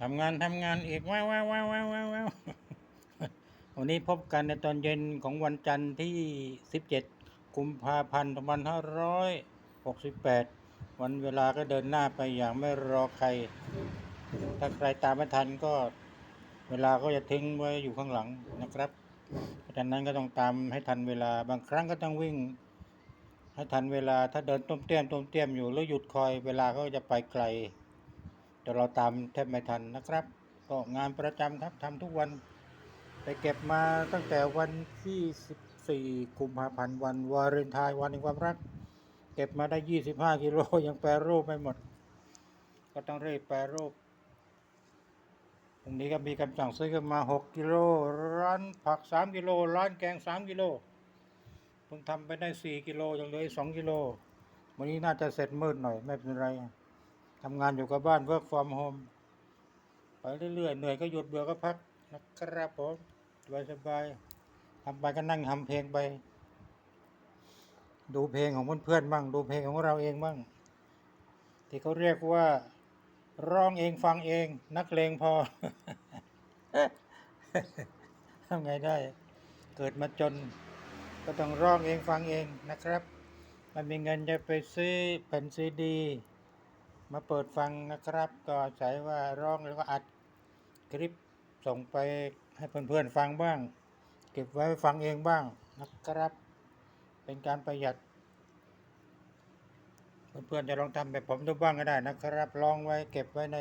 ทำงานทำงานอีกว้าวว้าวว้าวว้าวว้าววันนี้พบกันในตอนเย็นของวันจันทร์ที่ 17 กุมภาพันธ์2568 วันเวลาก็เดินหน้าไปอย่างไม่รอใคร ถ้าใครตามไม่ทันก็ เวลาก็จะทิ้งไว้อยู่ข้างหลังนะครับเพราะฉะนั้นก็ต้องตามให้ทันเวลาบางครั้งก็ต้องวิ่งให้ทันเวลาถ้าเดินต้มเตี้ยมต้มเตี้ยมอยู่แล้วหยุดคอยเวลาก็จะไปไกล แต่เราตามแทบไม่ทันนะครับ ก็งานประจำครับทำทุกวันไปเก็บมาตั้งแต่วันที่ 14กุมภาพันธ์วันวาเลนไทน์วันแห่งความรัก เก็บมาได้ 25กิโลยังแปรรูปไม่หมด ก็ต้องรีบแปรรูปตรงนี้ก็มีคำสั่งซื้อกันมา 6กิโลร้านผัก 3กิโลร้านแกง 3กิโลเพิ่งทำไปได้ 4กิโลยังเหลืออีก2กิโลวันนี้น่าจะเสร็จมืดหน่อย ไม่เป็นไร ทำงานอยู่กับบ้าน work from home ไปเรื่อยๆ เหนื่อยก็หยุดเบื่อก็พักนะครับผมสบายสบายๆทำไปก็นั่งทำเพลงไป ดูเพลงของเพื่อนๆบ้าง ดูเพลงของเราเองบ้าง ที่เขาเรียกว่า ร้องเองฟังเอง นักเลงพอทำไงได้ เกิดมาจน ก็ต้องร้องเองฟังเองนะครับไม่มีเงินจะไปซื้อแผ่นซีดี มาเปิดฟังนะครับ ก็ใช้ว่าร้องแล้วก็อัดคลิปส่งไปให้เพื่อนๆฟังบ้าง เก็บไว้ฟังเองบ้างนะครับ เป็นการประหยัด เพื่อนๆจะลองทำแบบผมดูบ้างก็ได้นะครับ ลองไว้เก็บไว้ใน